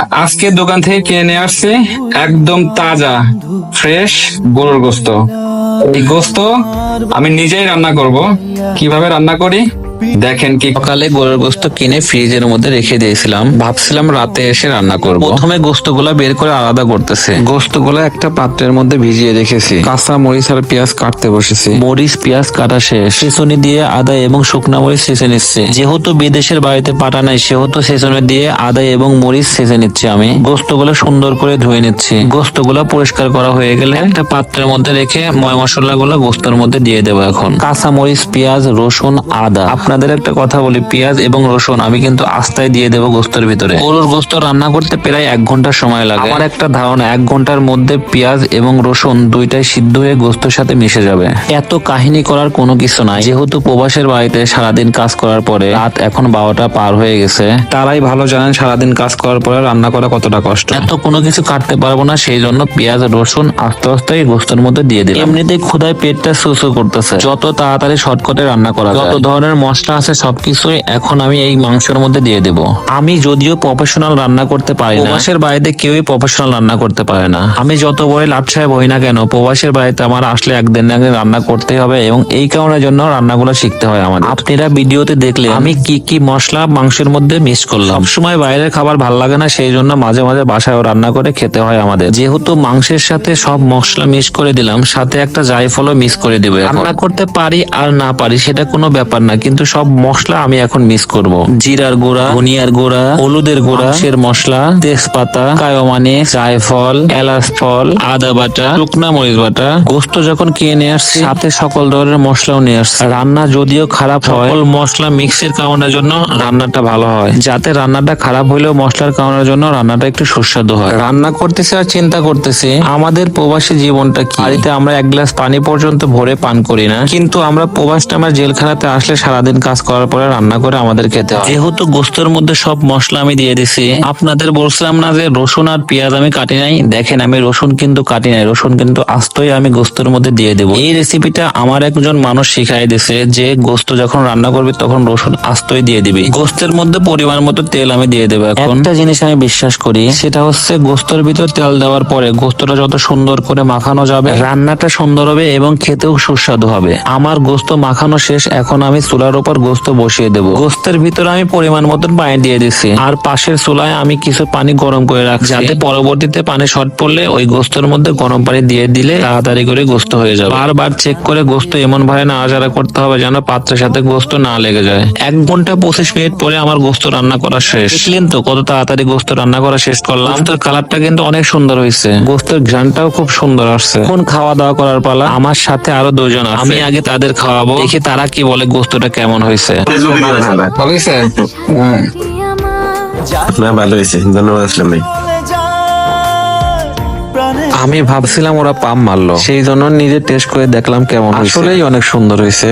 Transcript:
আজকে দোকান থেকে কিনে আসছি, একদম তাজা ফ্রেশ গরুর গোস্ত। এই গোস্ত আমি নিজেই রান্না করব। কীভাবে রান্না করি? দেখেন কি সকালে গরুর গোস্ত কিনে ফ্রিজের মধ্যে রেখে দিয়েছিলাম। ভাবছিলাম রাতে এসে রান্না করব। প্রথমে গোস্তগুলা বের করে আলাদা করতেছে। গোস্তগুলা একটা পাত্রের মধ্যে ভিজিয়ে রেখেছি। কাঁচা মরিচ আর পেঁয়াজ কাটতে বসেছি। মরিচ পেঁয়াজ কাটা শেষ। সেচনি দিয়ে আদা এবং শুকনা মরিচ ছেঁচে নিচ্ছে। যেহেতু বিদেশের বাড়িতে পাটা নাই সেহেতু সেচনি দিয়ে আদা এবং মরিচ ছেঁচে নিচ্ছি আমি। গোস্তগুলো সুন্দর করে ধুয়ে নিচ্ছি। গোস্তগুলো পরিষ্কার করা হয়ে গেলে একটা পাত্রের মধ্যে রেখে ময় মশলাগুলো গোস্তের মধ্যে দিয়ে দেবো এখন। কাঁচা মরিচ পেঁয়াজ রসুন আদা। আপনাদের একটা কথা বলি পেঁয়াজ এবং রসুন আমি কিন্তু আস্তায় দিয়ে দেবো গোস্তের ভিতরে। গরুর গোস্ত রান্না করতে প্রায় এক ঘণ্টা সময় লাগে। আমার একটা ধারণা এক ঘণ্টার মধ্যে পেঁয়াজ এবং রসুন দুইটাই সিদ্ধ হয়ে গোস্তের সাথে মিশে যাবে। এত কাহিনী করার কোনো কিছু নাই। যেহেতু প্রবাসের বাড়িতে সারাদিন কাজ করার পরে রাত এখন বারোটা পার হয়ে গেছে তারাই ভালো জানেন সারাদিন কাজ করার পরে রান্না করা কতটা কষ্ট। এত কোনো কিছু কাটতে পারব না সেই জন্য পেঁয়াজ রসুন আস্তে আস্তে এই গোস্তের মধ্যে দিয়ে দিলাম। এমনিতেই ক্ষুধায় পেটটা সুসু করতেছে। যত তাড়াতাড়ি শর্টকাটে রান্না করা যত ধরনের মশলা আছে সবকিছুই এখন আমি এই মাংসের মধ্যে দিয়ে দেব। আমি যদিও প্রফেশনাল রান্না করতে পারি না। প্রবাসের বাড়িতে কেউই প্রফেশনাল রান্না করতে পারে না। আমি যত বড় লাট সাহেব হই না কেন প্রবাসের বাড়িতে আমার আসলে একদিন না একদিন রান্না করতে হবে এবং এই কারণের জন্য রান্নাগুলো শিখতে হয় আমার আপনারা ভিডিওতে দেখলে আমি কি কি মশলা মাংসের মধ্যে মিক্স করলাম। সময় বাইরের খাবার ভালো লাগে না সেই জন্য মাঝে মাঝে বাসায় রান্না করে খেতে হয় আমাদের। যেহেতু মাংসের সাথে সব মশলা মিক্স করে দিলাম সাথে একটা জায়ফলও মিক্স করে দিব। রান্না করতে পারি আর না পারি সেটা কোনো ব্যাপার না কিন্তু সব মশলা আমি এখন মিক্স করব। জিরার গুঁড়া, ধনিয়ার গুঁড়া, হলুদের গুঁড়া, মাংসের মশলা, তেজপাতা, কায়োমানি, জায়ফল, এলাচ ফল, আদা বাটা, শুকনা মরিচ বাটা। গোস্ত যখন কিনে নিয়ে আসছি, সাথে সকল ধরনের মশলাও নিয়ে আসছি। রান্না যদিও খারাপ হয়, সকল মশলা মিক্সের কারণের জন্য রান্নাটা ভালো হয়। যাতে রান্নাটা খারাপ হলেও মশলার কারণের জন্য রান্নাটা একটু সুস্বাদু হয়। রান্না করতেছে আর চিন্তা করতেছে, আমাদের প্রবাসী জীবনটা কি? বাড়িতে আমরা এক গ্লাস পানি পর্যন্ত ভরে পান করি না। কিন্তু আমরা প্রবাসটা আমার জেলখানাতে আসলে সারাদিন কাজ করার পরে রান্না করে আমাদের খেতে হয়। যেহেতু গোস্তের মধ্যে সব মশলা আমি দিয়ে দিছি আপনাদের বলছিলাম না যে রসুন আর পেঁয়াজ আমি কাটি নাই? দেখেন আমি রসুন কিন্তু কাটি নাই রসুন কিন্তু আস্তই আমি গোস্তের মধ্যে দিয়ে দেবো। এই রেসিপিটা আমার একজন মানুষ শিখাই দিছে যে গোস্ত যখন রান্না করবি তখন রসুন আস্তই দিয়ে দিবি। গোস্তের মধ্যে পরিমাণ মতো তেল আমি দিয়ে দেবো এখন। একটা জিনিস আমি বিশ্বাস করি সেটা হচ্ছে গোস্তের ভিতর তেল দেওয়ার পরে গোস্তটা যত সুন্দর করে মাখানো যাবে রান্নাটা সুন্দর হবে এবং খেতেও সুস্বাদু হবে। আমার গোস্ত মাখানো শেষ এখন আমি চুলার উপর গোস্ত বসিয়ে দেবো। গোস্তের ভিতরে আমি পরিমাণ মতন পানি দিয়ে দিচ্ছি আর পাশের চুলায় আমি কিছু পানি গরম করে রাখছি। যাতে পরবর্তীতে পানি শর্ট পড়লে ওই গোস্তের মধ্যে গরম পানি দিয়ে দিলে তাড়াতাড়ি করে গোস্ত হয়ে যাবে। বারবার চেক করে গোস্ত এমন ভাবে নাড়াচাড়া করতে হবে যেন পাত্রের সাথে গোস্ত না লেগে যায়। এক ঘণ্টা পঁচিশ মিনিট পরে আমার গোস্ত রান্না করা শেষ। দেখলেন তো কত তাড়াতাড়ি গোস্ত রান্না করা শেষ করলাম। গোস্তের কালারটা কিন্তু অনেক সুন্দর হয়েছে। গোস্তের ঘ্রানটাও খুব সুন্দর আসছে। এখন খাওয়া দাওয়া করার পালা। আমার সাথে আরও দুজন আমি আগে তাদের খাওয়াবো। দেখি তারা কি বলে গোস্তটা কেমন হয়েছে ভালো হয়েছে? হ্যাঁ। না ভালো হয়েছে ধন্যবাদ আসলাম ভাই। আমি ভাবছিলাম ওরা পাম মারলো। সেই জন্য নিজে টেস্ট করে দেখলাম কেমন আসলেই অনেক সুন্দর হয়েছে